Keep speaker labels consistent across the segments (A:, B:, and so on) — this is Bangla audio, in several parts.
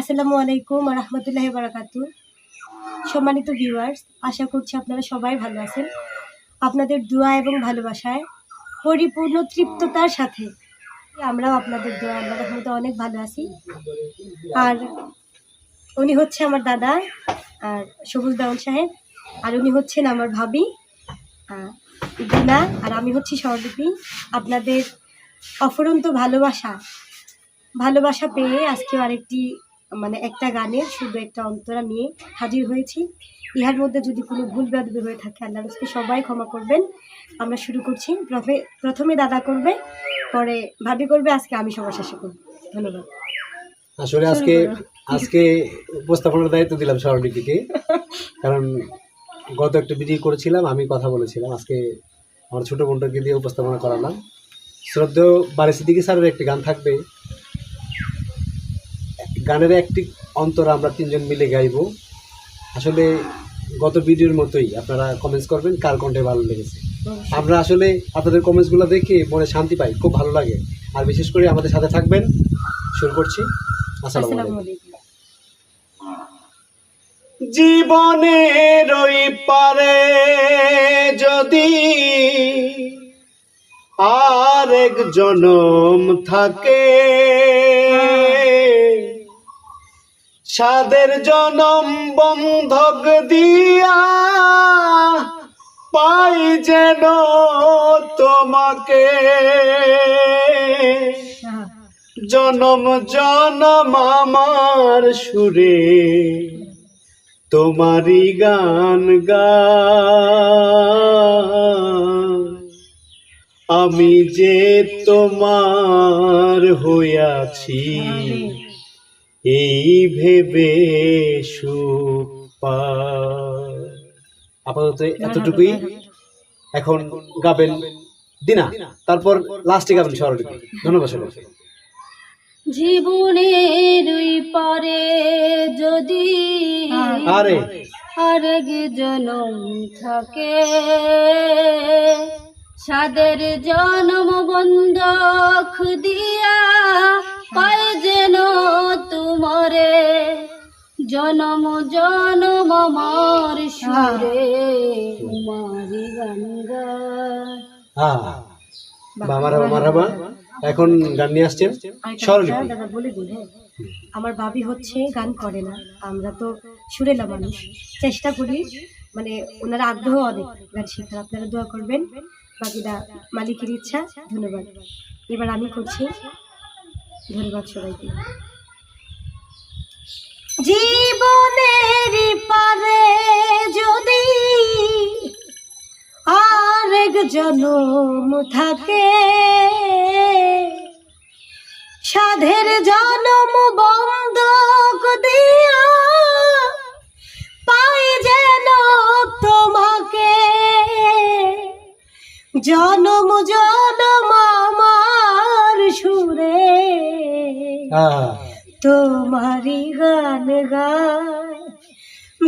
A: আসসালামু আলাইকুম রহমতুল্লাহ বারাকাতু সম্মানিত ভিউয়ার্স আশা করছি আপনারা সবাই ভালো আছেন। আপনাদের দোয়া এবং ভালোবাসায় পরিপূর্ণ তৃপ্ততার সাথে আমরাও আপনাদের দোয়া আল্লাহ রহমতে অনেক ভালো আছি। আর উনি হচ্ছে আমার দাদা, আর সবুজ দাউন সাহেব, আর উনি হচ্ছেন আমার ভাবি গুনা আর আমি হচ্ছি সহলিপি আপনাদের অফরন্ত ভালোবাসা ভালোবাসা পেয়ে আজকে আরেকটি মানে একটা গানের শুধু একটা অন্তরা নিয়ে হাজির হয়েছি। ইহার মধ্যে যদি কোনো ভুল বেদবি হয়ে থাকে আল্লাহ রসকে সবাই ক্ষমা করবেন। আমরা শুরু করছি। প্রথমে দাদা করবে পরে ভাবি করবে আজকে আমি সবার শেষে করব। ধন্যবাদ।
B: আসলে আজকে আজকে উপস্থাপনার দায়িত্ব দিলাম স্বরলিপিকে কারণ গত একটা ভিডিও করেছিলাম আমি কথা বলেছিলাম। আজকে আমার ছোট বোনটাকে দিয়ে উপস্থাপনা করালাম। শ্রদ্ধেয় বাড়ি সিদ্দিকি স্যারের একটি গান থাকবে। গানের একটি অন্তর আমরা তিনজন মিলে গাইবো। আসলে গত ভিডিওর মতোই আপনারা কমেন্টস করবেন কার কণ্ঠে ভালো লেগেছে। আমরা আসলে আপনাদের কমেন্টসগুলো দেখে মনে শান্তি পাই খুব ভালো লাগে। আর বিশেষ করে আমাদের সাথে থাকবেন শুরু করছি। আসসালামু আলাইকুম।
A: আসসালামু
B: জীবনের ওই পারে যদি আরেক জনম থাকে সাদের জনম বন্ধক দিয়া পাই যেন তোমাকে। জনম জনম আমার সুরে তোমারি গান গা। আমি যে তোমার হইয়াছি। এই ভেবে সুখ আপাতত এতটুকুই। এখন গাবেন দিনা। তারপর লাস্টে গাবেন স্বরলিপি। ধন্যবাদ সবাই
C: জীবনের পারে যদি
B: আরে।
C: আরেক জনম থাকে সাদের জনম বন্ধ দিয়া পায় যেন জনম জনম আমার সুরে তোমারি গান
B: এখন গান নিয়ে আসছেন?
A: দাদা বলে আমার ভাবি হচ্ছে গান করে না আমরা তো সুরেলা মানুষ। চেষ্টা করি মানে ওনারা আগ্রহ অনেক গান শেখার। আপনারা দোয়া করবেন বাকিটা মালিকের ইচ্ছা ধন্যবাদ। এবার আমি করছি ধন্যবাদ সবাইকে। জীবনের পারে যদি আরেক জনম থাকে, সাধের জনম বন্ধক দিয়া পাই যেন তোমাকে। জনম জনম আমার সুরে।
B: হ্যাঁ
A: তোমারি গান গায়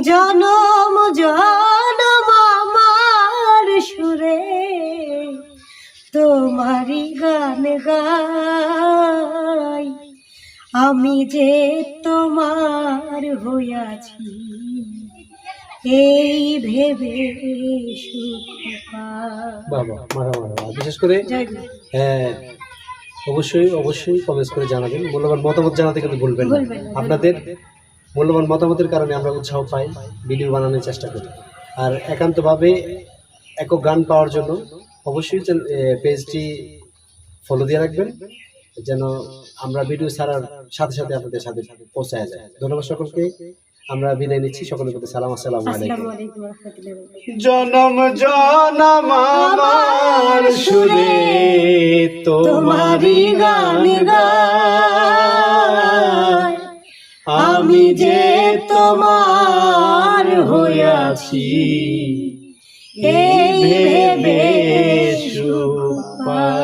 A: জনম জনম আমার সুরে তোমারি গান গাই। আমি যে তোমার হইয়াছি এই ভেবে সুখ পাই।
B: বাবা মারা মারা বিশেষ করে হ্যাঁ, অবশ্যই অবশ্যই কমেন্টস করে জানাবেন। মূল্যবান মতামত জানাতে কিন্তু ভুলবেন না। আপনাদের মূল্যবান মতামতের কারণে আমরা উৎসাহ পাই ভিডিও বানানোর চেষ্টা করি। আর একান্তভাবে একক গান পাওয়ার জন্য অবশ্যই পেজটি ফলো দিয়ে রাখবেন যেন আমরা ভিডিও ছাড়ার সাথে সাথে আপনাদের সাথে পৌঁছায় যায়। ধন্যবাদ সকলকে। আমরা বিদায় নিচ্ছি। সকলের প্রতি সালাম। আসসালামু আলাইকুম। জনম জনম আমার সুরে। তোমারি গান আমি যে তোমার হইয়াছি এই ভেবে সুপা